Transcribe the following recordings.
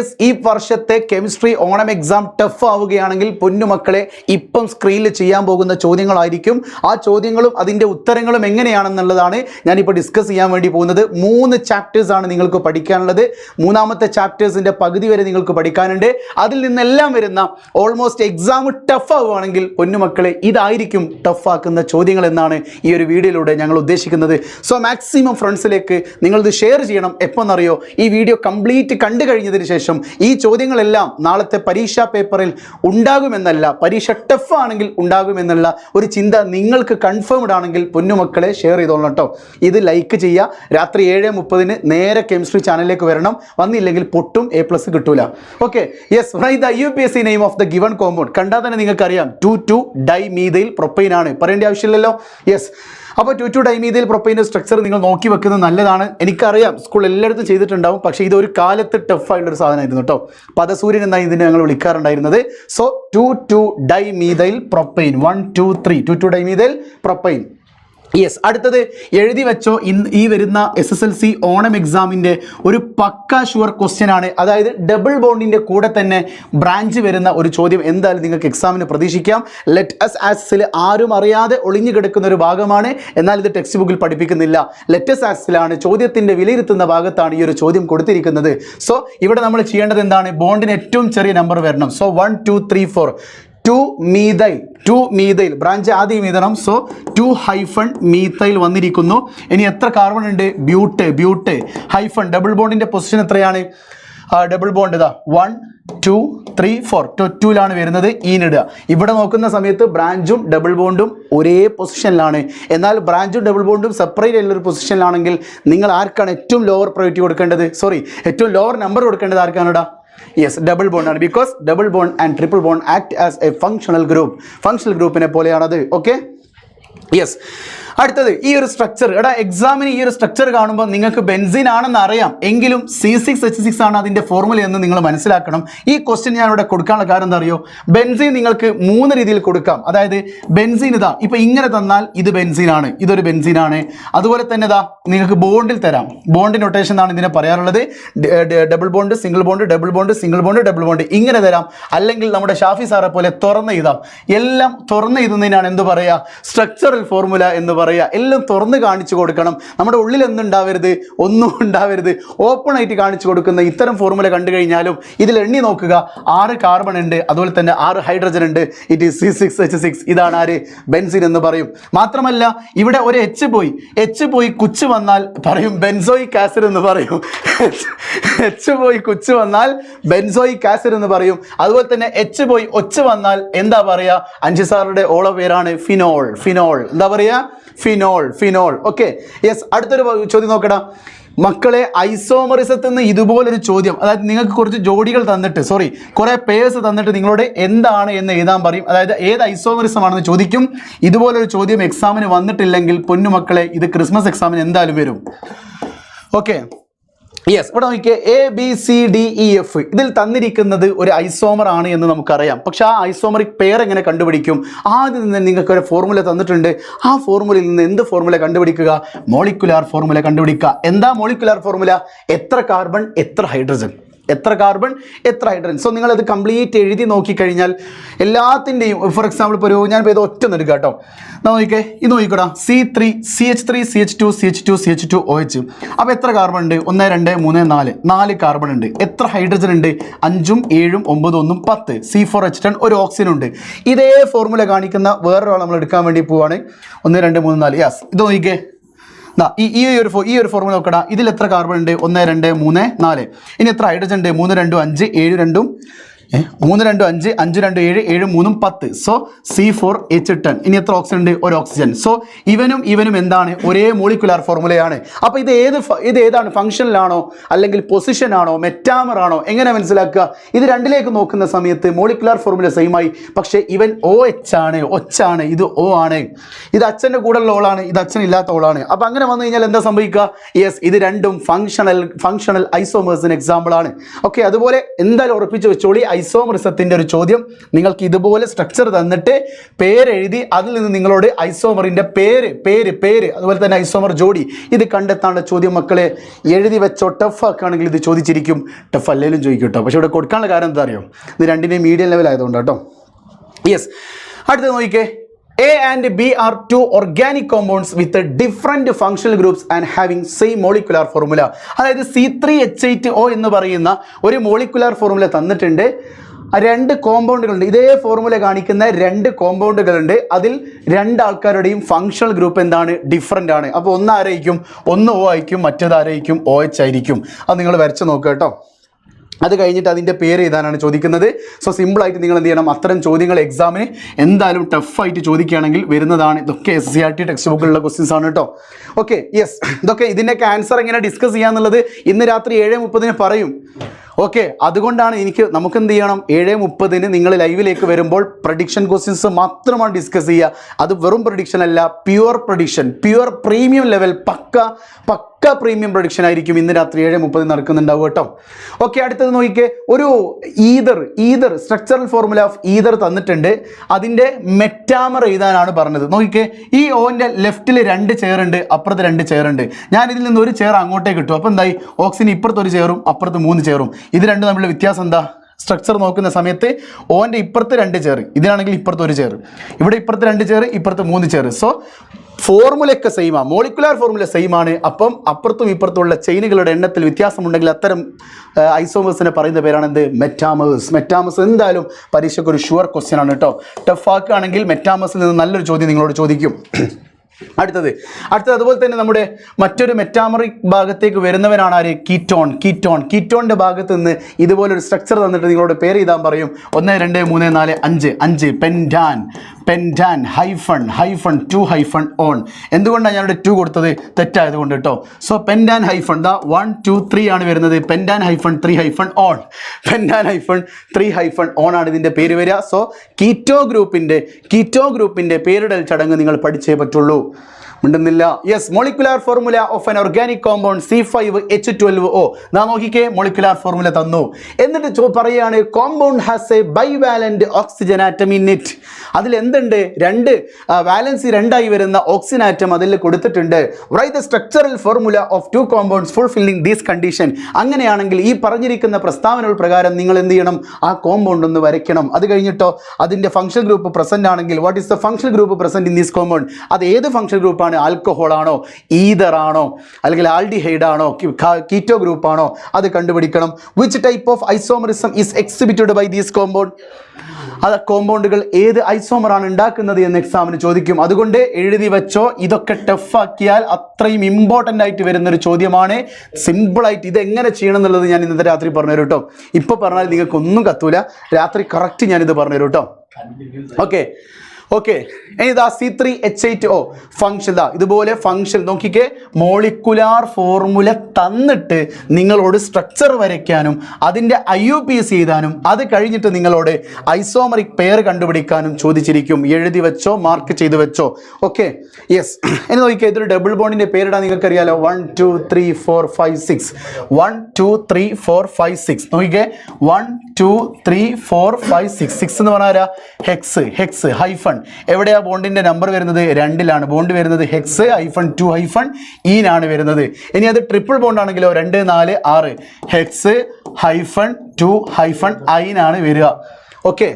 S ഈ വർഷത്തെ chemistry Onam exam tough ആവുകയാണെങ്കിൽ പൊന്നുമക്കളെ ഇപ്പം സ്ക്രീനിൽ ചെയ്യാൻ പോകുന്ന ചോദ്യങ്ങളായിരിക്കും. ആ ചോദ്യങ്ങളും അതിന്റെ ഉത്തരങ്ങളും എങ്ങനെയാണെന്നുള്ളതാണ് ഞാനിപ്പോൾ ഡിസ്കസ് ചെയ്യാൻ വേണ്ടി പോകുന്നത്. മൂന്ന് ചാപ്റ്റേഴ്സ് ആണ് നിങ്ങൾക്ക് പഠിക്കാനുള്ളത്. മൂന്നാമത്തെ ചാപ്റ്റേഴ്സിന്റെ പകുതി വരെ നിങ്ങൾക്ക് പഠിക്കാനുണ്ട്. അതിൽ നിന്നെല്ലാം വരുന്ന ഓൾമോസ്റ്റ് എക്സാം ടഫ് ആവുകയാണെങ്കിൽ പൊന്നുമക്കളെ ഇതായിരിക്കും ടഫ് ആക്കുന്ന ചോദ്യങ്ങൾ എന്നാണ് ഈ ഒരു വീഡിയോയിലൂടെ ഞങ്ങൾ ഉദ്ദേശിക്കുന്നത്. സോ മാക്സിമം ഫ്രണ്ട്സിലേക്ക് നിങ്ങളിത് ഷെയർ ചെയ്യണം. എപ്പോന്നറിയോ ഈ വീഡിയോ കംപ്ലീറ്റ് കണ്ടു കഴിഞ്ഞതിന് ശേഷം ഈ ചോദ്യങ്ങളെല്ലാം നാളത്തെ പരീക്ഷാ പേപ്പറിൽ ഉണ്ടാകുമെന്നല്ല പരീക്ഷ ടഫ് ആണെങ്കിൽ ഉണ്ടാകുമെന്നുള്ള ഒരു ചിന്ത നിങ്ങൾക്ക് കൺഫേംഡ് ആണെങ്കിൽ പൊന്നുമക്കളെ ഷെയർ ചെയ്തോളണം കേട്ടോ ഇത് ലൈക്ക് ചെയ്യുക. രാത്രി ഏഴ് മുപ്പതിന് നേരെ കെമിസ്ട്രി ചാനലിലേക്ക് വരണം. വന്നില്ലെങ്കിൽ പൊട്ടും എ പ്ലസ് കിട്ടൂല. Okay yes the U P S C name of the given compound കണ്ടാൽ തന്നെ നിങ്ങൾക്കറിയാം. Two two dimethyl propyne ആണ്. പറയേണ്ട ആവശ്യമില്ലല്ലോ. യെസ് അപ്പോൾ ടു ടു ഡൈമീതിയിൽ പ്രൊപ്പൈന്റെ സ്ട്രക്ചർ നിങ്ങൾ നോക്കി വെക്കുന്നത് നല്ലതാണ്. എനിക്കറിയാം സ്കൂൾ എല്ലായിടത്തും ചെയ്തിട്ടുണ്ടാവും. പക്ഷേ ഇതൊരു കാലത്ത് ടഫ് ആയിട്ടുള്ളൊരു സാധനമായിരുന്നു കേട്ടോ. പദസൂര്യൻ എന്നായി ഇതിനെ ഞങ്ങൾ വിളിക്കാറുണ്ടായിരുന്നത്. So two two dimethyl propane one two three two two dimethyl propane yes അടുത്തത് എഴുതി വെച്ചോ ഇന്ന് ഈ വരുന്ന S S L C Onam എക്സാമിന്റെ ഒരു പക്ക ഷുവർ ക്വസ്റ്റ്യൻ ആണ്. അതായത് ഡബിൾ ബോണ്ടിന്റെ കൂടെ തന്നെ ബ്രാഞ്ച് വരുന്ന ഒരു ചോദ്യം എന്തായാലും നിങ്ങൾക്ക് എക്സാമിന് പ്രതീക്ഷിക്കാം. ലെറ്റ് എസ് ആക്സിൽ ആരും അറിയാതെ ഒളിഞ്ഞു കിടക്കുന്ന ഒരു ഭാഗമാണ്. എന്നാൽ ഇത് ടെക്സ്റ്റ് ബുക്കിൽ പഠിപ്പിക്കുന്നില്ല. ലെറ്റ് ലെറ്റസ് ആക്സിലാണ് ചോദ്യത്തിന്റെ വിലയിരുത്തുന്ന ഭാഗത്താണ് ഈ ഒരു ചോദ്യം കൊടുത്തിരിക്കുന്നത്. സോ ഇവിടെ നമ്മൾ ചെയ്യേണ്ടത് എന്താണ്? ബോണ്ടിന് ഏറ്റവും ചെറിയ നമ്പർ വരണം. So one two three four two methyl two methyl branch ആദ്യം മീതണം സോ ടു ഹൈഫൺ മീത്തൈൽ വന്നിരിക്കുന്നു. ഇനി എത്ര കാർബൺ ഉണ്ട്? ബ്യൂട്ട് ബ്യൂട്ട് ഹൈഫൺ ഡബിൾ ബോണ്ടിന്റെ പൊസിഷൻ എത്രയാണ്? ഡബിൾ ബോണ്ട് ഇതാ. വൺ ടു ത്രീ ഫോർ ടൂലാണ് വരുന്നത്. ഈനിടുക ഇവിടെ നോക്കുന്ന സമയത്ത് ബ്രാഞ്ചും ഡബിൾ ബോണ്ടും ഒരേ പൊസിഷനിലാണ് എന്നാൽ ബ്രാഞ്ചും ഡബിൾ ബോണ്ടും സെപ്പറേറ്റ് ഉള്ളൊരു പൊസിഷനിലാണെങ്കിൽ നിങ്ങൾ ആർക്കാണ് ഏറ്റവും ലോവർ പ്രയോറിറ്റി കൊടുക്കേണ്ടത്? സോറി ഏറ്റവും ലോവർ നമ്പർ കൊടുക്കേണ്ടത് ആർക്കാണ് യെസ് ഡബിൾ ബോണ്ട് ആണ്. Because double bond and triple bond act as a functional group functional ഗ്രൂപ്പിനെ പോലെയാണത്. ഓക്കെ യെസ് അടുത്തത് ഈ ഒരു സ്ട്രക്ചർ എടാ എക്സാമിന് ഈ ഒരു സ്ട്രക്ചർ കാണുമ്പോൾ നിങ്ങൾക്ക് ബെൻസിൻ ആണെന്ന് അറിയാം. എങ്കിലും സി സിക്സ് എച്ച് സിക്സ് ആണ് അതിന്റെ ഫോർമുല എന്ന് നിങ്ങൾ മനസ്സിലാക്കണം. ഈ ക്വസ്റ്റ്യൻ ഞാൻ ഇവിടെ കൊടുക്കാനുള്ള കാരണം എന്താ അറിയോ? ബെൻസിൻ നിങ്ങൾക്ക് മൂന്ന് രീതിയിൽ കൊടുക്കാം. അതായത് ബെൻസിൻ ഇതാ ഇപ്പം ഇങ്ങനെ തന്നാൽ ഇത് ബെൻസിൻ ആണ് ഇതൊരു ബെൻസിൻ ആണ് അതുപോലെ തന്നെ ഇതാ നിങ്ങൾക്ക് ബോണ്ടിൽ തരാം. ബോണ്ട് നൊട്ടേഷൻ എന്നാണ് ഇതിനെ പറയാറുള്ളത്. Double bond single bond double bond single bond double bond ഇങ്ങനെ തരാം. അല്ലെങ്കിൽ നമ്മുടെ ഷാഫി സാറെ പോലെ തുറന്ന് എഴുതാം. എല്ലാം തുറന്ന് എഴുതുന്നതിനാണ് എന്ത് പറയുക? ഫോർമുല എന്ന് പറയുക എല്ലാം തുറന്ന് കാണിച്ചു കൊടുക്കണം. നമ്മുടെ ഉള്ളിൽ ഒന്നും ഉണ്ടാവരുത് ഒന്നും ഉണ്ടാവരുത്. ഓപ്പൺ ആയിട്ട് കാണിച്ചു കൊടുക്കുന്ന ഇത്തരം ഫോർമുല കണ്ടു കഴിഞ്ഞാലും ഇതിൽ എണ്ണി നോക്കുക. ആറ് കാർബൺ ഉണ്ട് അതുപോലെ തന്നെ ആറ് ഹൈഡ്രജൻ ഉണ്ട്. It is C six H six ഇതാണ് ആര്? ബെൻസിൻ എന്ന് പറയും. മാത്രമല്ല ഇവിടെ ഒരു എച്ച് പോയി. എച്ച് പോയി കുച്ച് വന്നാൽ പറയും ബെൻസോയിക് ആസിഡ് എന്ന് പറയും. എച്ച് പോയി കുച്ച് വന്നാൽ ബെൻസോയിക് ആസിഡ് എന്ന് പറയും. അതുപോലെ തന്നെ എച്ച് പോയി ഒച്ച് വന്നാൽ എന്താ പറയുക? അഞ്ച് സാറുടെ ഓള പേരാണ് ഫിനോൾ. ഫിനോൾ. എന്താ പറയുക ഫിനോൾ ഫിനോൾ. ഓക്കെ യെസ് അടുത്തൊരു ചോദ്യം നോക്കടാ. മക്കളെ ഐസോമറിസത്തിൽ നിന്ന് ഇതുപോലൊരു ചോദ്യം. അതായത് നിങ്ങൾക്ക് കുറച്ച് ജോഡികൾ തന്നിട്ട് സോറി കുറേ പേഴ്സ് തന്നിട്ട് നിങ്ങളോട് എന്താണ് എന്ന് എഴുതാൻ പറയും. അതായത് ഏത് ഐസോമറിസമാണെന്ന് ചോദിക്കും. ഇതുപോലൊരു ചോദ്യം എക്സാമിന് വന്നിട്ടില്ലെങ്കിൽ പൊന്നുമക്കളെ ഇത് ക്രിസ്മസ് എക്സാമിന് എന്തായാലും വരും. ഓക്കെ യെസ് ഇവിടെ നോക്കിയേ A B C D E F ഇതിൽ തന്നിരിക്കുന്നത് ഒരു ഐസോമർ ആണ് എന്ന് നമുക്കറിയാം. പക്ഷേ ആ ഐസോമറിക് പെയർ എങ്ങനെ കണ്ടുപിടിക്കും? ആദ്യം നിന്ന് നിങ്ങൾക്ക് ഒരു ഫോർമുല തന്നിട്ടുണ്ട്. ആ ഫോർമുലയിൽ നിന്ന് എന്ത് ഫോർമുല കണ്ടുപിടിക്കുക? മോളിക്കുലാർ ഫോർമുല കണ്ടുപിടിക്കുക. എന്താ മോളിക്കുലാർ ഫോർമുല എത്ര കാർബൺ എത്ര ഹൈഡ്രജൻ എത്ര കാർബൺ എത്ര ഹൈഡ്രജൻ സോ അത് കംപ്ലീറ്റ് എഴുതി നോക്കിക്കഴിഞ്ഞാൽ എല്ലാത്തിന്റെയും ഫോർ എക്സാമ്പിൾ ഇപ്പോൾ ഒരു ഞാൻ ഇപ്പോൾ ഇത് ഒറ്റ എടുക്കുക കേട്ടോ നോക്കിക്കേ ഇത് നോക്കിക്കോടാ. C three C H three C H two C H two C H two O H അപ്പോൾ എത്ര കാർബൺ ഉണ്ട്? ഒന്ന് രണ്ട് മൂന്ന് നാല്. നാല് കാർബൺ ഉണ്ട്. എത്ര ഹൈഡ്രജൻ ഉണ്ട്? അഞ്ചും ഏഴും ഒമ്പതും ഒന്നും പത്ത്. സി ഫോർ എച്ച് ടെൻ ഒരു ഓക്സിജൻ ഉണ്ട്. ഇതേ ഫോർമുല കാണിക്കുന്ന വേറൊരാൾ നമ്മൾ എടുക്കാൻ വേണ്ടി പോവാണ്. ഒന്ന് രണ്ട് മൂന്ന് നാല്. യാസ് ഇത് നോക്കിക്കേ. ഈ ഈ ഒരു ഈ ഒരു ഫോർമുല നോക്കടാ. ഇതിൽ എത്ര കാർബൺ ഉണ്ട്? ഒന്ന് രണ്ട് മൂന്ന് നാല്. ഇനി എത്ര ഹൈഡ്രജൻ ഉണ്ട്? മൂന്ന് രണ്ടും അഞ്ച് ഏഴ് രണ്ടും മൂന്ന് രണ്ടും അഞ്ച് അഞ്ച് രണ്ടും ഏഴ് ഏഴ് മൂന്നും പത്ത്. So C four H ten ഇനി എത്ര ഓക്സിജൻ ഉണ്ട്? ഒരു ഓക്സിജൻ സോ ഇവനും ഇവനും എന്താണ്? ഒരേ മോളിക്കുലാർ ഫോർമുലയാണ് അപ്പോൾ ഇത് ഏത് ഇത് ഏതാണ്? ഫംഗ്ഷനിലാണോ അല്ലെങ്കിൽ പൊസിഷൻ ആണോ? മെറ്റാമർ ആണോ? എങ്ങനെ മനസ്സിലാക്കുക? ഇത് രണ്ടിലേക്ക് നോക്കുന്ന സമയത്ത് മോളിക്കുലാർ ഫോർമുല സെയിം ആയി. പക്ഷേ ഇവൻ ഒ എച്ച് ആണ്. ഒച്ചാണ് ഇത് ഒ ആണ്. ഇത് അച്ഛന്റെ കൂടെയുള്ള ഓളാണ്. ഇത് അച്ഛൻ ഇല്ലാത്ത ഓളാണ്. അപ്പോൾ അങ്ങനെ വന്നു കഴിഞ്ഞാൽ എന്താ സംഭവിക്കുക? യെസ് ഇത് രണ്ടും ഫങ്ഷണൽ ഫങ്ഷണൽ ഐസോമേഴ്സിന് എക്സാമ്പിൾ ആണ്. ഓക്കെ അതുപോലെ എന്തായാലും ഉറപ്പിച്ച് വെച്ചോളി. ഐസോമറിസത്തിന്റെ ഒരു ചോദ്യം നിങ്ങൾക്ക് ഇതുപോലെ സ്ട്രക്ചർ തന്നിട്ട് പേരെഴുതി അതിൽ നിന്ന് നിങ്ങളോട് ഐസോമറിന്റെ പേര് പേര് പേര് അതുപോലെ തന്നെ ഐസോമർ ജോഡി ഇത് കണ്ടെത്താനുള്ള ചോദ്യം മക്കളെ എഴുതി വെച്ചോ ടഫ് ആക്കുകയാണെങ്കിൽ ഇത് ചോദിച്ചിരിക്കും. ടഫ് അല്ലെങ്കിലും ചോദിക്കും കേട്ടോ പക്ഷേ ഇവിടെ കൊടുക്കാനുള്ള കാരണം എന്താ അറിയോ? ഇത് രണ്ടിന്റെയും മീഡിയം ലെവൽ ആയതുകൊണ്ട് കേട്ടോ യെസ് അടുത്തത് നോക്കിക്കേ. A and B are two organic compounds with different functional groups and having same molecular formula അതായത് C three H eight O എന്ന് പറയുന്ന ഒരു മോളിക്കുലാർ ഫോർമുല തന്നിട്ടുണ്ട്. രണ്ട് കോമ്പൗണ്ടുകളുണ്ട് ഇതേ ഫോർമുല കാണിക്കുന്ന രണ്ട് കോമ്പൗണ്ടുകളുണ്ട് അതിൽ രണ്ട് ആൾക്കാരുടെയും ഫങ്ഷണൽ ഗ്രൂപ്പ് എന്താണ്? ഡിഫറെന്റ് ആണ്. അപ്പോൾ ഒന്ന് ആരായിരിക്കും? ഒന്ന് ഒ ആയിരിക്കും. മറ്റേത് ആരായിരിക്കും? ഒ എച്ച് ആയിരിക്കും. അത് നിങ്ങൾ വരച്ച് നോക്കുക കേട്ടോ. അത് കഴിഞ്ഞിട്ട് അതിന്റെ പേര് എഴുതാനാണ് ചോദിക്കുന്നത്. സോ സിമ്പിളായിട്ട് നിങ്ങൾ എന്ത് ചെയ്യണം? അത്തരം ചോദ്യങ്ങൾ എക്സാമിന് എന്തായാലും ടഫായിട്ട് ചോദിക്കുകയാണെങ്കിൽ വരുന്നതാണ് ഇതൊക്കെ S C R T text ബുക്കിലുള്ള questions ആണ് കേട്ടോ ഓക്കെ യെസ് ഇതൊക്കെ ഇതിന്റെയൊക്കെ ആൻസർ എങ്ങനെ ഡിസ്കസ് ചെയ്യാന്നുള്ളത് ഇന്ന് രാത്രി ഏഴ് മുപ്പതിന് പറയും. ഓക്കെ അതുകൊണ്ടാണ് എനിക്ക് നമുക്ക് എന്ത് ചെയ്യണം? ഏഴ് മുപ്പതിന് നിങ്ങൾ ലൈവിലേക്ക് വരുമ്പോൾ പ്രഡിക്ഷൻ ക്വസ്റ്റ്യൻസ് മാത്രമാണ് ഡിസ്കസ് ചെയ്യുക. അത് വെറും പ്രഡിക്ഷൻ അല്ല pure prediction pure premium level പക്ക പക്ക പ്രീമിയം പ്രഡിക്ഷൻ ആയിരിക്കും ഇന്ന് രാത്രി ഏഴ് മുപ്പതിന് നടക്കുന്നുണ്ടാവും കേട്ടോ. ഓക്കെ അടുത്തത് നോക്കിക്കേ. ഒരു ether ether structural formula of ether തന്നിട്ടുണ്ട്. അതിന്റെ മെറ്റാമർ എഴുതാനാണ് പറഞ്ഞത്. നോക്കിക്കേ ഈ ഓന്റെ ലെഫ്റ്റിൽ രണ്ട് ചെയറുണ്ട് അപ്പുറത്ത് രണ്ട് ചെയറുണ്ട് ഞാൻ ഇതിൽ നിന്ന് ഒരു ചെയർ അങ്ങോട്ടേക്ക് കിട്ടും അപ്പോൾ എന്തായി? ഓക്സിജൻ ഇപ്പുറത്ത് ഒരു ചെയറും അപ്പുറത്ത് മൂന്ന് ചെയറും ഇത് രണ്ടും തമ്മിലുള്ള വ്യത്യാസം എന്താ? സ്ട്രക്ചർ നോക്കുന്ന സമയത്ത് ഓന്റെ ഇപ്പുറത്ത് രണ്ട് ചേർ ഇതിനാണെങ്കിൽ ഇപ്പുറത്ത് ഒരു ചേർ ഇവിടെ ഇപ്പുറത്ത് രണ്ട് ചേർ ഇപ്പുറത്ത് മൂന്ന് ചേർ സോ ഫോർമുലയൊക്കെ സെയിമാണ് മോളിക്കുലാർ ഫോർമുല സെയിം ആണ്. അപ്പം അപ്പുറത്തും ഇപ്പുറത്തുമുള്ള ചെയിനുകളുടെ എണ്ണത്തിൽ വ്യത്യാസമുണ്ടെങ്കിൽ അത്തരം ഐസോമേഴ്സിനെ പറയുന്ന പേരാണ് എന്ത്? മെറ്റാമേഴ്സ് മെറ്റാമേഴ്സ് എന്തായാലും പരീക്ഷയ്ക്ക് ഒരു ഷുവർ ക്വസ്റ്റ്യൻ ആണ് കേട്ടോ. ടഫ് ആക്കുകയാണെങ്കിൽ മെറ്റാമേഴ്സിൽ നിന്ന് നല്ലൊരു ചോദ്യം നിങ്ങളോട് ചോദിക്കും. അടുത്തത്. അടുത്തത് അതുപോലെ തന്നെ നമ്മുടെ മറ്റൊരു മെറ്റാമറിക് ഭാഗത്തേക്ക് വരുന്നവനാണ് ആര്? കീറ്റോൺ. കീറ്റോൺ. കീറ്റോണിന്റെ ഭാഗത്ത് നിന്ന് ഇതുപോലൊരു സ്ട്രക്ചർ തന്നിട്ട് നിങ്ങളോട് പേര് ചെയ്താൻ പറയും. ഒന്ന് രണ്ട് മൂന്ന് നാല് അഞ്ച്. അഞ്ച്. Pentan. Pentan hyphen hyphen two hyphen one എന്തുകൊണ്ടാണ് ഞാനിവിടെ ടു കൊടുത്തത്? തെറ്റായത് കൊണ്ട് കേട്ടോ. So pentan hyphen the one two three ആണ് വരുന്നത്. Pentan hyphen three hyphen one pentan hyphen three hyphen one ആണ് ഇതിന്റെ പേര് വരിക. സോ കീറ്റോ ഗ്രൂപ്പിന്റെ കീറ്റോ ഗ്രൂപ്പിന്റെ പേരിടൽ ചടങ്ങ് നിങ്ങൾ പഠിച്ചേ പറ്റുള്ളൂ. മിണ്ടുന്നില്ല. Yes molecular formula of an organic compound C five H twelve O നാ നോക്കിക്കേ മോളിക്കുലാർ ഫോർമുല തന്നു. എന്നിട്ട് പറയുകയാണ് compound has a bivalent oxygen atom in it അതിൽ എന്തുണ്ട്? രണ്ട് വാലൻസി രണ്ടായി വരുന്ന ഓക്സിജൻ ആറ്റം അതിൽ കൊടുത്തിട്ടുണ്ട്. Write the structural formula of two compounds fulfilling these condition അങ്ങനെയാണെങ്കിൽ ഈ പറഞ്ഞിരിക്കുന്ന പ്രസ്താവനകൾ പ്രകാരം നിങ്ങൾ എന്ത് ചെയ്യണം? ആ കോമ്പൗണ്ട് ഒന്ന് വരയ്ക്കണം. അത് കഴിഞ്ഞിട്ടോ? അതിന്റെ ഫംഗ്ഷൻ ഗ്രൂപ്പ് പ്രസന്റ് ആണെങ്കിൽ what is the function group present in these compound അത് ഏത് ഫംഗ്ഷൻ ഗ്രൂപ്പാണ്. ആൽക്കഹോളാണോ? ഈതറാണോ? അല്ലെങ്കിൽ ആൽഡിഹൈഡ് ആണോ കീറ്റോ ഗ്രൂപ്പാണോ? അത് കണ്ടുപിടിക്കണം. Which type of isomerism is exhibited by these compound അത് കോമ്പൗണ്ടുകൾ ഏത് ഐസോമറാണ് ഉണ്ടാക്കുന്നത് എന്ന് എക്സാമിന് ചോദിക്കും. അതുകൊണ്ട് എഴുതി വെച്ചോ. ഇതൊക്കെ ടഫാക്കിയാൽ അത്രയും ഇമ്പോർട്ടന്റ് ആയിട്ട് വരുന്നൊരു ചോദ്യമാണ്. സിമ്പിളായിട്ട് ഇത് എങ്ങനെ ചെയ്യണം എന്നുള്ളത് ഞാൻ ഇന്നത്തെ രാത്രി പറഞ്ഞു കേട്ടോ. ഇപ്പോൾ പറഞ്ഞാൽ നിങ്ങൾക്ക് ഒന്നും കത്തൂല. രാത്രി കറക്റ്റ് ഞാനിത് പറഞ്ഞു കേട്ടോ. ഓക്കെ ഓക്കെ ഇനി ഇതാ C three H eight O function ഇതാ ഇതുപോലെ ഫംഗ്ഷൻ നോക്കിക്കേ. മോളിക്കുലാർ ഫോർമുല തന്നിട്ട് നിങ്ങളോട് സ്ട്രക്ചർ വരയ്ക്കാനും അതിന്റെ ഐ യു പി എസ് എഴുതാനും അത് കഴിഞ്ഞിട്ട് നിങ്ങളോട് ഐസോമറിക് പെയർ കണ്ടുപിടിക്കാനും ചോദിച്ചിരിക്കും. എഴുതി വെച്ചോ മാർക്ക് ചെയ്ത് വെച്ചോ. ഓക്കെ യെസ് ഇനി നോക്കിക്കേ ഇതൊരു ഡബിൾ ബോണ്ടിന്റെ പേരിടാൻ നിങ്ങൾക്കറിയാലോ. One two three four five six one two three four five six നോക്കിക്കേ. One two three four five six six എന്ന് പറഞ്ഞാൽ ഹെക്സ് ഹെക്സ് ഹൈഫൺ എവിടെയാ ബോണ്ടിന്റെ നമ്പർ വരുന്നത്? രണ്ടിലാണ്. ബോണ്ട് വരുന്നത് ഹെക്സ് ഹൈഫൺ ടു ഹൈഫൺ ഈനാണ് വരുന്നത്. ഇനി അത് ട്രിപ്പിൾ ബോണ്ട് ആണെങ്കിലോ? രണ്ട് നാല് ആറ്. ഹെക്സ് ഹൈഫൺ ടു ഹൈഫൺ ഐനാണ് വരിക. ഓക്കെ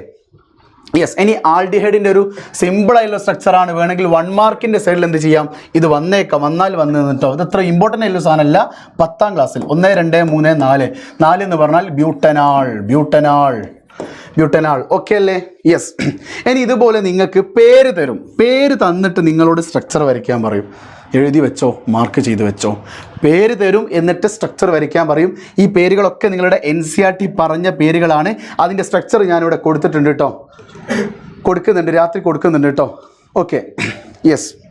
യെസ് ഇനി ആൾഡിഹൈഡിന്റെ ഒരു സിമ്പിളായിട്ടുള്ള സ്ട്രക്ചറാണ് വേണമെങ്കിൽ വൺ മാർക്കിന്റെ സൈഡിൽ എന്ത് ചെയ്യാം? ഇത് വന്നേക്കാം. വന്നാൽ വന്ന് നിന്നിട്ടോ ഇത് അത്ര ഇമ്പോർട്ടന്റ് ആയിട്ടുള്ള സാധനമല്ല. പത്താം ക്ലാസ്സിൽ ഒന്ന് രണ്ട് മൂന്ന് നാല്. നാല് എന്ന് പറഞ്ഞാൽ ബ്യൂട്ടനാൾ. ബ്യൂട്ടനാൾ. ബ്യൂട്ടനാൾ ഓക്കെ അല്ലേ? യെസ് ഇനി ഇതുപോലെ നിങ്ങൾക്ക് പേര് തരും. പേര് തന്നിട്ട് നിങ്ങളോട് സ്ട്രക്ചർ വരയ്ക്കാൻ പറയും. എഴുതി വെച്ചോ മാർക്ക് ചെയ്ത് വെച്ചോ. പേര് തരും എന്നിട്ട് സ്ട്രക്ചർ വരയ്ക്കാൻ പറയും. ഈ പേരുകളൊക്കെ നിങ്ങളുടെ എൻ സി ആർ ടി പറഞ്ഞ പേരുകളാണ്. അതിന്റെ സ്ട്രക്ചർ ഞാനിവിടെ കൊടുത്തിട്ടുണ്ട് കേട്ടോ. കൊടുക്കുന്നുണ്ട് രാത്രി കൊടുക്കുന്നുണ്ട് കേട്ടോ. ഓക്കെ യെസ്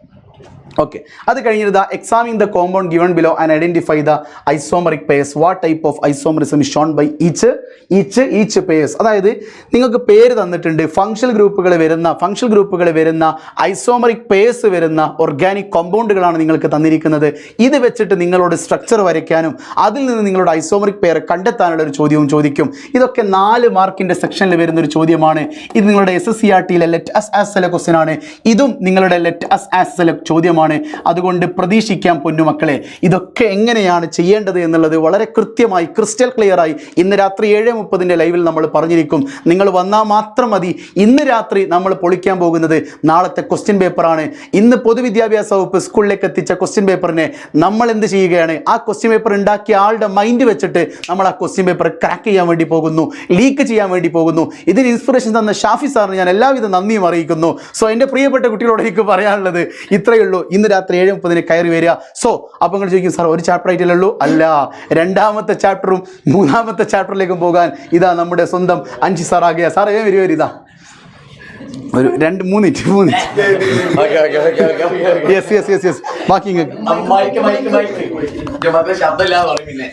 ഓക്കെ അത് കഴിഞ്ഞിരുന്ന examining the compound given below and identify the isomeric pairs what type of isomerism shown by each each each pairs അതായത് നിങ്ങൾക്ക് പേര് തന്നിട്ടുണ്ട്. ഫംഗ്ഷൻ ഗ്രൂപ്പുകൾ വരുന്ന ഫംഗ്ഷൻ ഗ്രൂപ്പുകൾ വരുന്ന ഐസോമറിക് പേഴ്സ് വരുന്ന ഓർഗാനിക് കോമ്പൗണ്ടുകളാണ് നിങ്ങൾക്ക് തന്നിരിക്കുന്നത്. ഇത് വെച്ചിട്ട് നിങ്ങളോട് സ്ട്രക്ചർ വരയ്ക്കാനും അതിൽ നിന്ന് നിങ്ങളുടെ ഐസോമറിക് പെയർ കണ്ടെത്താനുള്ള ഒരു ചോദ്യവും ചോദിക്കും. ഇതൊക്കെ നാല് മാർക്കിന്റെ സെക്ഷനിൽ വരുന്ന ഒരു ചോദ്യമാണ്. ഇത് നിങ്ങളുടെ എസ് എസ് സി ആർ ടിയിലെ ലെറ്റ് അസ് ആസ് സെല ക്വസ്റ്റ്യൻ ആണ്. ഇതും നിങ്ങളുടെ ലെറ്റ് അസ് ആസ് സെല ചോദ്യമാണ്. അതുകൊണ്ട് പ്രതീക്ഷിക്കാം പൊന്നുമക്കളെ ഇതൊക്കെ എങ്ങനെയാണ് ചെയ്യേണ്ടത് എന്നുള്ളത് വളരെ കൃത്യമായി ക്രിസ്റ്റൽ ക്ലിയറായി ഇന്ന് രാത്രി ഏഴ് മുപ്പതിന്റെ ലൈവിൽ നമ്മൾ പറഞ്ഞിരിക്കും. നിങ്ങൾ വന്നാൽ മാത്രം മതി. ഇന്ന് രാത്രി നമ്മൾ പൊളിക്കാൻ പോകുന്നത് നാളത്തെ ക്വസ്റ്റ്യൻ പേപ്പറാണ് ഇന്ന് പൊതുവിദ്യാഭ്യാസ വകുപ്പ് സ്കൂളിലേക്ക് എത്തിച്ച ക്വസ്റ്റ്യൻ പേപ്പറിനെ നമ്മൾ എന്ത് ചെയ്യുകയാണ്? ആ ക്വസ്റ്റ്യൻ പേപ്പർ ഉണ്ടാക്കിയ ആളുടെ മൈൻഡ് വെച്ചിട്ട് നമ്മൾ ആ ക്വസ്റ്റ്യൻ പേപ്പർ ക്രാക്ക് ചെയ്യാൻ വേണ്ടി പോകുന്നു ലീക്ക് ചെയ്യാൻ വേണ്ടി പോകുന്നു. ഇതിന് ഇൻസ്പിറേഷൻ തന്ന ഷാഫി സാറിന് ഞാൻ എല്ലാവിധ നന്ദിയും അറിയിക്കുന്നു. സോ എന്റെ പ്രിയപ്പെട്ട കുട്ടികളോട് എനിക്ക് പറയാനുള്ളത് ഇത്രയേ ഉള്ളൂ. ഇന്ന് രാത്രി ഏഴ് മുപ്പതിന് കയറി വരിക. സോ അപ്പോൾ നിങ്ങൾ ചോദിക്കും സാർ ഒരു ചാപ്റ്റർ ആയിട്ടല്ലേ ഉള്ളൂ? അല്ല രണ്ടാമത്തെ ചാപ്റ്ററും മൂന്നാമത്തെ ചാപ്റ്ററിലേക്കും പോകാൻ ഇതാ നമ്മുടെ സ്വന്തം അഞ്ചി സാർ ആകിയ സാർ ഏ വരും ഇതാ. ഒരു രണ്ട് മൂന്ന് മിനിറ്റ് മൂന്ന് യെസ് യെസ് യെസ് യെസ് ബാക്കി ശബ്ദമില്ലാതെ പറയും പിന്നെ.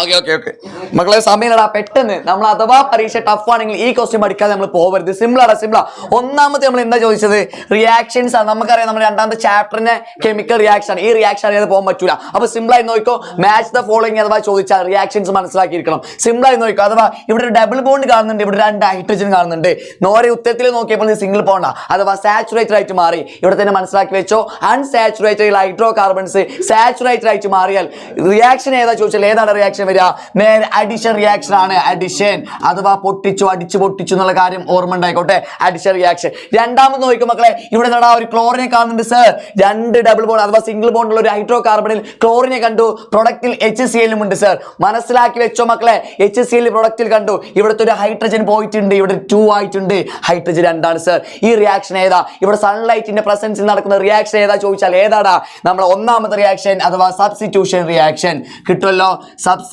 ഓക്കെ ഓക്കെ ഓക്കെ മക്കളെ സമയമില്ലടാ. പെട്ടെന്ന് നമ്മൾ അഥവാ പരീക്ഷ ടഫ് ആണെങ്കിൽ ഈ ക്വസ്റ്റ്യൻ പഠിക്കാതെ നമ്മൾ പോകരുത് സിമ്പിളാടാ സിമ്പിളാ ഒന്നാമത്തെ നമ്മൾ എന്താ ചോദിച്ചത്? റിയാക്ഷൻസ് ആണ് നമുക്കറിയാം നമ്മൾ രണ്ടാമത്തെ ചാപ്റ്ററിന് കെമിക്കൽ റിയാക്ഷൻ ഈ റിയാക്ഷൻ അറിയാതെ പോകാൻ പറ്റൂല. അപ്പൊ സിമ്പിളായി നോക്കോ. മാച്ച് ദ ഫോളോയിങ് അഥവാ ചോദിച്ചാൽ റിയാക്ഷൻസ് മനസ്സിലാക്കിയിരിക്കണം. സിമ്പിളായി നോക്കോ. അഥവാ ഇവിടെ ഡബിൾ ബോണ്ട് കാണുന്നുണ്ട്. ഇവിടെ രണ്ട് ഹൈഡ്രജൻ കാണുന്നുണ്ട്. നോരെ ഉത്തരത്തിൽ നോക്കിയപ്പോൾ സിംഗിൾ ബോണ്ടാ അഥവാ സാച്ചുറേറ്റഡ് ആയിട്ട് മാറി. ഇവിടെ തന്നെ മനസ്സിലാക്കി വെച്ചോ. അൺസാച്ചുറേറ്റഡ് ഹൈഡ്രോ കാർബൺസ് സാച്ചുറേറ്റഡ് ആയിട്ട് മാറിയാൽ റിയാക്ഷൻ ഏതാ ചോദിച്ചാൽ? ഏതാണ് റിയാക്ഷൻ വരിക. നേരെ അഡിഷൻ റിയാക്ഷൻ ആണ്. അഡിഷൻ അഥവാ പൊട്ടിച്ചു അടിച്ചു പൊട്ടിച്ചു എന്നുള്ള കാര്യം ഓർമ്മ ഉണ്ടായിക്കോട്ടെ. അഡിഷൻ റിയാക്ഷൻ രണ്ടാമത് നോക്കും മക്കളെ. ഇവിടെ നടാ ഒരു ക്ലോറിനെ കാണുന്നുണ്ട് സർ രണ്ട് ഡബിൾ ബോണ്ട് അഥവാ സിംഗിൾ ബോണ്ട് ഉള്ള ഒരു ഹൈഡ്രോ കാർബണിൽ ക്ലോറിനെ കണ്ടു. പ്രൊഡക്റ്റിൽ എച്ച് സി എല്ലും ഉണ്ട് സർ മനസ്സിലാക്കി വെച്ചോ മക്കളെ. എച്ച് സി എൽ പ്രൊഡക്റ്റിൽ കണ്ടു. ഇവിടുത്തെ ഒരു ഹൈഡ്രജൻ പോയിട്ടുണ്ട്. ഇവിടെ ടു ആയിട്ടുണ്ട്. ഹൈഡ്രജൻ രണ്ടാണ് സർ ഈ റിയാക്ഷൻ ഏതാ? ഇവിടെ സൺലൈറ്റിന്റെ പ്രസൻസിൽ നടക്കുന്ന റിയാക്ഷൻ ഏതാ ചോദിച്ചാൽ ഏതാടാ? നമ്മുടെ ഒന്നാമത്തെ റിയാക്ഷൻ അഥവാ സബ്സ്റ്റിറ്റ്യൂഷൻ റിയാക്ഷൻ കിട്ടുമല്ലോ?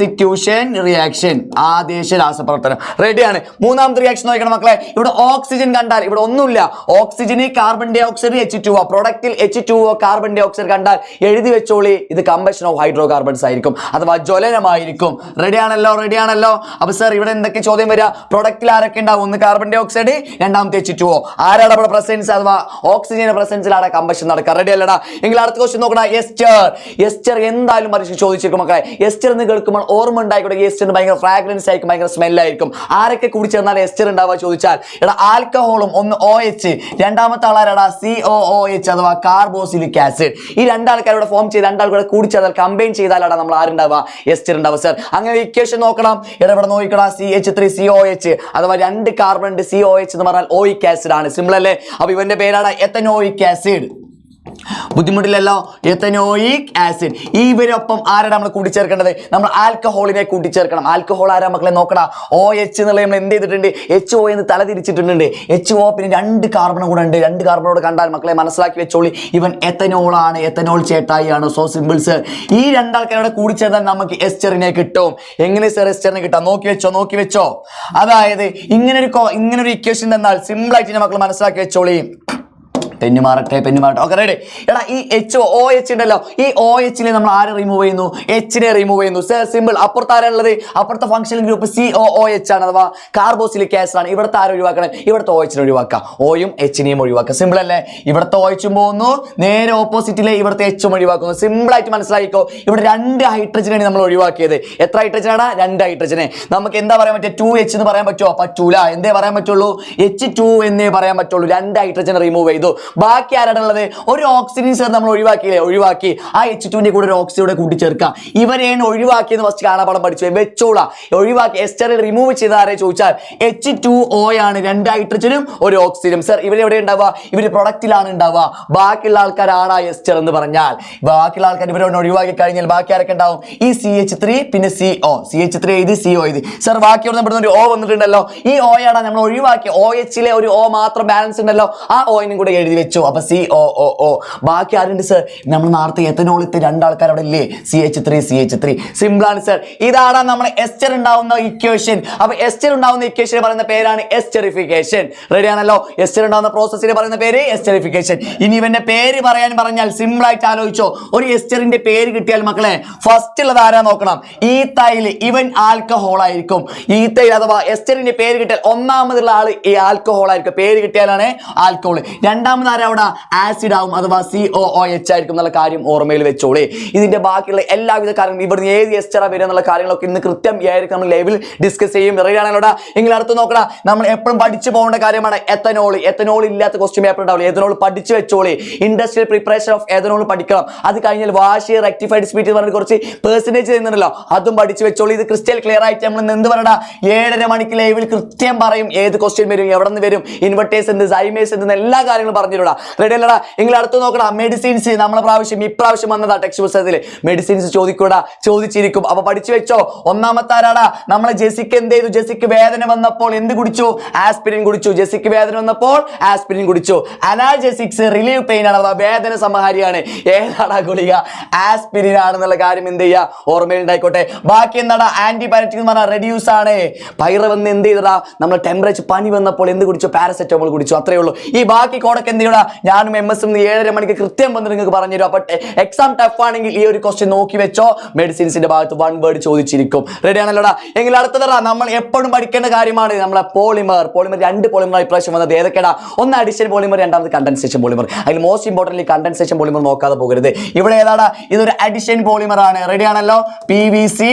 സബ്സ്റ്റിറ്റ്യൂഷൻ റിയാക്ഷൻ ആദേശ രാസപ്രവർത്തനം. റെഡിയാണ് മൂന്നാമത്തെ റിയാക്ഷൻ നോക്കണം മക്കളെ. ഇവിടെ ഓക്സിജൻ കണ്ടാൽ ഇവിടെ ഒന്നുമില്ല. ഓക്സിജന് carbon dye oxide H two പ്രൊഡക്റ്റിൽ H two carbon dye oxide കണ്ടാൽ എഴുതി വെച്ചോളി. ഇത് കമ്പഷൻ ഓഫ് ഹൈഡ്രോ കാർബൺസ് ആയിരിക്കും. അഥവാ ജ്വലനമായിരിക്കും. റെഡി ആണല്ലോ? റെഡി ആണല്ലോ? അപ്പൊ സാർ ഇവിടെ എന്തൊക്കെ ചോദ്യം വരിക പ്രൊഡക്റ്റിൽ ആരൊക്കെ ഉണ്ടാവും? ഒന്ന് കാർബൺ ഡൈ ഓക്സൈഡ് രണ്ടാമത്തെ എച്ച് ടു ആരാണ് അവിടെ പ്രസൻസ് അഥവാ ഓക്സിജന്റെ പ്രസൻസിലാണ് കമ്പഷൻ നടക്കുക. റെഡി അല്ലടാ? എങ്കിൽ അടുത്ത ക്വസ്റ്റ്യൻ നോക്കണ. എസ്റ്റർ എസ്റ്റർ എന്തായാലും പരീക്ഷ ചോദിച്ചിരിക്കും മക്കളെ. എസ്റ്റർ എന്ന് കേൾക്കുമ്പോൾ ഓർമ്മ ഉണ്ടായിക്കോട്ടെ. എസ്റ്ററിന് ഭയങ്കര ഫ്രാഗ്രൻസ് ആയിരിക്കും ഭയങ്കര സ്മെല്ലായിരിക്കും ആരൊക്കെ കൂടി ചേർന്നാൽ എസ്റ്റർ ഉണ്ടാവുക ചോദിച്ചാൽ എടാ ആൽക്കഹോളും ഒന്ന് ഒ എച്ച് രണ്ടാമത്തെ ആളാരടാ? സി ഒ ഒ എച്ച് അഥവാ കാർബോസിലിക് ആസിഡ് ഈ രണ്ടാൾക്കാരോട് ഫോം ചെയ്ത് രണ്ടാൾക്കൂടെ കൂടി ചേർന്നാൽ കമ്പൈൻ ചെയ്താലാണ് നമ്മൾ ആരുണ്ടാവുക? എസ്റ്റർ ഉണ്ടാവുക സർ അങ്ങനെ ഇക്വേഷൻ നോക്കണം. ഇവിടെ ഇവിടെ നോക്കണം C H three C O H അഥവാ രണ്ട് കാർബൺ ഉണ്ട് സി ഒ എച്ച് എന്ന് പറഞ്ഞാൽ ഓയിക് ആസിഡ് ആണ്. സിമ്പിൾ അല്ലേ? അപ്പൊ ഇവന്റെ പേരാണ് എത്തനോയിക് ആസിഡ് ബുദ്ധിമുട്ടില്ലല്ലോ? Ethanoic acid. ഇവരൊപ്പം ആരാണ് നമ്മൾ കൂട്ടിച്ചേർക്കേണ്ടത്? നമ്മൾ ആൽക്കഹോളിനെ കൂട്ടിച്ചേർക്കണം. ആൽക്കഹോൾ ആരാ മക്കളെ നോക്കണം ഒ എച്ച് എന്നുള്ളത് നമ്മൾ എന്ത് ചെയ്തിട്ടുണ്ട്? എച്ച് ഒ എന്ന് തല തിരിച്ചിട്ടുണ്ട്. എച്ച് ഒ പിന്നെ രണ്ട് കാർബണും കൂടെ ഉണ്ട്. രണ്ട് കാർബണോട് കണ്ടാൽ മക്കളെ മനസ്സിലാക്കി വെച്ചോളി. ഇവൻ എത്തനോൾ ആണ്. എത്തനോൾ ചേട്ടായിയാണ്. സോ സിമ്പിൾസ് ഈ രണ്ടാൾക്കാരോട് കൂടി ചേർന്നാൽ നമുക്ക് എസ്റ്ററിനെ കിട്ടും. എങ്ങനെ സർ എസ്റ്ററിനെ കിട്ടാം? നോക്കി വെച്ചോ നോക്കി വെച്ചോ. അതായത് ഇങ്ങനൊരു ഇങ്ങനൊരു ഇക്വേഷൻ തന്നാൽ സിമ്പിൾ ആയിട്ട് മക്കൾ മനസ്സിലാക്കി വെച്ചോളി. പെന്നു മാറട്ടെ പെന്നു മാറട്ടെ. ഓക്കെ റെഡി എടാ ഈ എച്ച് ഒ എച്ച് ഉണ്ടല്ലോ. ഈ ഒ എച്ചിനെ നമ്മൾ ആരെ റിമൂവ് ചെയ്യുന്നു? എച്ചിനെ റിമൂവ് ചെയ്യുന്നു. സിമ്പിൾ അപ്പുറത്ത് ആരാണുള്ളത് അപ്പുറത്തെ function group C O O H ആണ് അഥവാ കാർബോസിലിക് ആസിഡ് ആണ്. ഇവിടുത്തെ ആരും ഒഴിവാക്കണം? ഇവിടുത്തെ ഒ എച്ചിനെ ഒഴിവാക്കാം ഓയും എച്ചിനെയും ഒഴിവാക്കുക. സിമ്പിൾ അല്ലേ? ഇവിടുത്തെ ഒ എച്ചും പോകുന്നു. നേരെ ഓപ്പോസിറ്റിലെ ഇവിടുത്തെ എച്ചും ഒഴിവാക്കുന്നു. സിമ്പിൾ ആയിട്ട് മനസ്സിലാക്കിക്കോ ഇവിടെ രണ്ട് ഹൈഡ്രജനാണ് നമ്മൾ ഒഴിവാക്കിയത്. എത്ര ഹൈഡ്രജനാണ് രണ്ട് ഹൈഡ്രജനെ നമുക്ക് എന്താ പറയാൻ പറ്റുക? ടു എച്ച് എന്ന് പറയാൻ പറ്റുമോ? പറ്റൂല എന്തേ പറയാൻ പറ്റുള്ളൂ? എച്ച് ടു എന്നേ പറയാൻ പറ്റുള്ളൂ. രണ്ട് ഹൈഡ്രജൻ റിമൂവ് ചെയ്തു. ബാക്കി ആരാണ് ഉള്ളത് ഒരു ഓക്സിജൻ ചേർന്ന് നമ്മൾ ഒഴിവാക്കിയില്ലേ? ഒഴിവാക്കി. ആ എച്ച് ടുവിന്റെ കൂടെ ഒരു ഓക്സിജൻ കൂടെ ചേർക്കാം ഇവരെയാണ് ഒഴിവാക്കിയെന്ന് ഫസ്റ്റ് കാണാപാഠം പഠിച്ചു. വെച്ചോളാം. ഒഴിവാക്കി. എസ്റ്ററിൽ റിമൂവ് ചെയ്ത ആരെ ചോദിച്ചാൽ? എച്ച് ടു ഒ ആണ്. രണ്ട് ഹൈഡ്രജനും ഒരു ഓക്സിജനും സർ ഇവർ എവിടെ ഉണ്ടാവുക? ഇവർ പ്രൊഡക്റ്റിലാണ് ഉണ്ടാവുക. ബാക്കിയുള്ള ആൾക്കാരാണ് ആ എസ്റ്റർ എന്ന് പറഞ്ഞാൽ? ബാക്കിയുള്ള ആൾക്കാർ ഇവരെ ഒഴിവാക്കി കഴിഞ്ഞാൽ ബാക്കി ആരൊക്കെ ഉണ്ടാവും? ഈ സി എച്ച് ത്രീ പിന്നെ C O C H three എഴുതി സി ഒ എഴുതി സർ ബാക്കി ഇവിടെ ഒരു ഒ വന്നിട്ടുണ്ടല്ലോ. ഈ ഒ ആണ് നമ്മൾ ഒഴിവാക്കി ഒ എച്ചിലെ ഒരു ഒ മാത്രം ബാലൻസ് ഉണ്ടല്ലോ. ആ ഒയിനും കൂടെ എഴുതി എഴുതി വെച്ചു. അപ്പൊ സി ഒ ഒ ഒ ബാക്കി ആരുണ്ട് സർ നമ്മൾ നേരത്തെ എത്തനോളിത്തെ രണ്ടാൾക്കാർ അവിടെ ഇല്ലേ? C H three C H three simple ആണ് സർ ഇതാണ് നമ്മുടെ എസ്റ്റർ ഉണ്ടാവുന്ന ഇക്വേഷൻ അപ്പൊ എസ്റ്റർ ഉണ്ടാവുന്ന ഇക്വേഷൻ പറയുന്ന പേരാണ് എസ്റ്ററിഫിക്കേഷൻ റെഡി ആണല്ലോ? എസ്റ്റർ ഉണ്ടാവുന്ന പ്രോസസ്സിന് പറയുന്ന പേര് എസ്റ്ററിഫിക്കേഷൻ ഇനി ഇവന്റെ പേര് പറയാൻ പറഞ്ഞാൽ സിമ്പിൾ ആയിട്ട് ആലോചിച്ചോ. ഒരു എസ്റ്ററിന്റെ പേര് കിട്ടിയാൽ മക്കളെ ഫസ്റ്റ് ഉള്ളത് ആരാ നോക്കണം? ഈ തൈൽ ഇവൻ ആൽക്കഹോൾ ആയിരിക്കും. ഈ തൈൽ അഥവാ എസ്റ്ററിന്റെ പേര് കിട്ടിയാൽ ഒന്നാമതുള്ള ആൾ ഈ ആൽക്കഹോൾ ആയിരിക്കും. പേര് കിട്ടിയാലാണ് ആൽക്കഹോൾ രണ്ടാമത് ആരാ അവിടെ ആസിഡ് ആവും അഥവാ സി ഒ ഒ എച്ച് ആയിരിക്കും എന്നുള്ള കാര്യം ഓർമ്മയിൽ വെച്ചോളേ. ഇതിന്റെ ബാക്കിയുള്ള എല്ലാവിധ കാര്യങ്ങളും ഇവിടുന്ന് ഏത് എസ്റ്ററാ വരിക എന്നുള്ള കാര്യങ്ങളൊക്കെ ഇന്ന് കൃത്യം ആയിരിക്കും നമ്മൾ ലൈവിൽ ഡിസ്കസ് ചെയ്യും. റെഡിയാണല്ലോടാ എങ്കിൽ അടുത്ത് നോക്കടാ. നമ്മൾ എപ്പോഴും പഠിച്ചു പോകേണ്ട കാര്യമാണ് എത്തനോൾ എത്തനോൾ ഇല്ലാത്ത ക്വസ്റ്റ്യൻ പേപ്പർ ഉണ്ടാവില്ല? എത്തനോൾ പഠിച്ചു വെച്ചോളേ. ഇൻഡസ്ട്രിയൽ പ്രിപ്പറേഷൻ ഓഫ് എത്തനോൾ പഠിക്കണം. അത് കഴിഞ്ഞാൽ വാഷ് റെക്ടിഫൈഡ് സ്പീറ്റ് എന്ന് പറഞ്ഞ കുറച്ച് പെർസെന്റേജ് ചെയ്യുന്നുണ്ടല്ലോ അതും പഠിച്ചു വെച്ചോളൂ. ഇത് ക്രിസ്റ്റൽ ക്ലിയർ ആയിട്ട് നമ്മൾ എന്ത് പറയടാ? ഏഴര മണിക്ക് ലൈവിൽ കൃത്യം പറയും. ഏത് ക്വസ്റ്റ്യൻ വരും? എവിടെ നിന്ന് വരും? ഇൻവെർട്ടേഴ്സ് എന്ത്? സൈമേഴ്സ് എന്ത്? എല്ലാ കാര്യങ്ങളും പറഞ്ഞിട്ടാ റെഡി അല്ലടാ? നിങ്ങൾ അടുത്ത് നോക്കടാ. മെഡിസിൻസ് നമ്മളെ പ്രാവശ്യം ഇപ്രാവശ്യം വന്നതാ ടെക്സ്റ്റ് പുസ്തകത്തിൽ മെഡിസിൻസ് ചോദിക്കൂടാ? ചോദിച്ചിരിക്കും. അപ്പൊ പഠിച്ചു വെച്ചോ? ഒന്നാമത്തെ ആരാടാ നമ്മളെ ജെസിക്ക് എന്ത് ചെയ്തു? ജെസിക്ക് വേദന വന്നപ്പോൾ എന്ത് കുടിച്ചു? ആസ്പിരിൻ കുടിച്ചു. ജെസിക്ക് വേദന വന്നപ്പോൾ ആസ്പിരിൻ കുടിച്ചു. അനാജെസിക്സ് റിലീവ് പെയിൻ ആണ്. അഥവാ വേദന സമാഹാരിയാണ്. ഏതാടാ ഗുളിക? ആസ്പിരിൻ ആണെന്നുള്ള കാര്യം എന്ത് ചെയ്യുക ഓർമ്മയിൽ ഉണ്ടായിക്കോട്ടെ ബാക്കി എന്താടാ? ആന്റിബയോട്ടിക് എന്ന് പറഞ്ഞാൽ റെഡ്യൂസ് ആണ്. പൈറ വന്ന് എന്ത് ചെയ്തടാ? നമ്മൾ ടെമ്പറേച്ചർ പനി വന്നപ്പോൾ എന്ത് കുടിച്ചു? പാരസെറ്റമോൾ കുടിച്ചു. അത്രേ ഉള്ളൂ. ഈ ബാക്കി കോടൊക്കെ എന്ത് ചെയ്യടാ ഞാനും എം എസ് ഏഴര മണിക്ക് കൃത്യം വന്ന് നിങ്ങൾക്ക് പറഞ്ഞു തരും. അപ്പൊ എക്സാം ടഫ് ആണെങ്കിൽ ഈ ഒരു ക്വസ്റ്റ്യൻ നോക്കി വെച്ചോ. മെഡിസിൻസിന്റെ ഭാഗത്ത് വൺ വേർഡ് ചോദിച്ചിരിക്കും. റെഡി ആണല്ലോടാ? എങ്കിൽ അടുത്തതാ നമ്മൾ എപ്പോഴും പഠിക്കേണ്ട കാര്യമാണ് നമ്മളെ പോളിമർ പോളിമർ രണ്ട് പോളിമർ ഇപ്രാവശ്യം വന്നത് ഏതൊക്കെയാ ഒന്ന് അഡിഷൻ പോളിമർ രണ്ടാമത് കണ്ടൻസേഷൻ പോളിമർ അതിൽ മോസ്റ്റ് ഇമ്പോർട്ടന്റ് കണ്ടൻസേഷൻ പോളിമർ നോക്കാതെ പോകരുത്. ഇവിടെ ഏതാടാ? ഇതൊരു അഡിഷൻ പോളിമർ ആണ്. റെഡി ആണല്ലോ? പി വി സി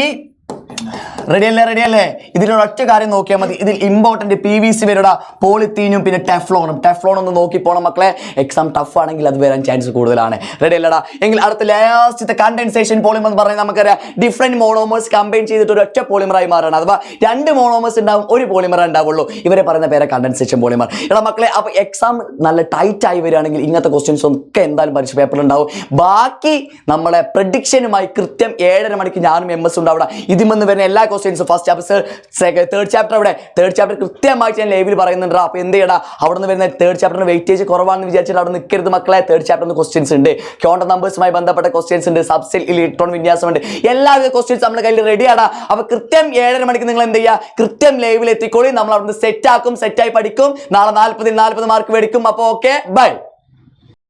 റെഡി അല്ലേ? റെഡി അല്ലേ? ഇതിലൊരു ഒറ്റ കാര്യം നോക്കിയാൽ മതി. ഇതിൽ ഇമ്പോർട്ടന്റ് പി വി സി വരുടെ. പോളിത്തീനും പിന്നെ ടെഫ്ലോണും ടെഫ്ലോൺ ഒന്ന് നോക്കി പോകണം മക്കളെ. എക്സാം ടഫ് ആണെങ്കിൽ അത് വരാൻ ചാൻസ് കൂടുതലാണ്. റെഡി അല്ലടാ? എങ്കിൽ അടുത്ത ലാസ്റ്റ് കണ്ടൻസേഷൻ പോളിമർ എന്ന് പറഞ്ഞാൽ നമുക്കറിയാം. ഡിഫറെന്റ് മോണോമേഴ്സ് കമ്പൈൻ ചെയ്തിട്ട് ഒരു ഒറ്റ പോളിമറായി മാറാണ്. അഥവാ രണ്ട് മോണോമേഴ്സ് ഉണ്ടാവും ഒരു പോളിമർ ഉണ്ടാവുള്ളൂ. ഇവരെ പറയുന്ന പേരെ കണ്ടൻസേഷൻ പോളിമർ എടാ മക്കളെ അപ്പോൾ എക്സാം നല്ല ടൈറ്റ് ആയി വരികയാണെങ്കിൽ ഇങ്ങനത്തെ ക്വസ്റ്റ്യൻസ് ഒക്കെ എന്തായാലും പരീക്ഷ പേപ്പറിൽ ഉണ്ടാവും. ബാക്കി നമ്മളെ പ്രഡിക്ഷനുമായി കൃത്യം ഏഴര മണിക്ക് ഞാനും എം എസ് ഉണ്ട് അവിടെ ഇതിമെന്ന് വരുന്ന എല്ലാ ക്വസ്റ്റ്യൻസും ഫസ്റ്റ് ചാപ്റ്റർ തേർഡ് ചാപ്റ്റർ അവിടെ. തേർഡ് ചാപ്റ്റർ കൃത്യമായിട്ട് ഞാൻ ലൈവിൽ പറയുന്നുണ്ട് അപ്പോൾ എന്ത് ചെയ്യടാ? അവിടെ നിന്ന് വരുന്ന തേർഡ് ചാപ്റ്ററിന് വെയിറ്റേജ് കുറവാണെന്ന് വിചാരിച്ചിട്ട് അവിടെ നിൽക്കരുത് മക്കളെ. തേർഡ് ചാപ്റ്ററിന് ക്വസ്റ്റ്യൻസ് ഉണ്ട്. കോണ്ട നമ്പേഴ്സുമായി ബന്ധപ്പെട്ട ക്വസ്റ്റ്യൻസ് ഉണ്ട്. സബ്സെൽ ഇലക്ട്രോൺ വിന്യാസമുണ്ട് എല്ലാവിധ ക്വസ്റ്റ്യൻസ് നമ്മുടെ കയ്യിൽ റെഡിയാടാ അപ്പോൾ കൃത്യം ഏഴര മണിക്ക് നിങ്ങൾ എന്ത് ചെയ്യുക കൃത്യം ലൈവിൽ എത്തിക്കോളി. നമ്മൾ അവിടുന്ന് സെറ്റ് ആക്കും സെറ്റായി പഠിക്കും. നാളെ നാൽപ്പതിൽ നാൽപ്പത് മാർക്ക് മേടിക്കും. അപ്പോൾ ഓക്കെ ബൈ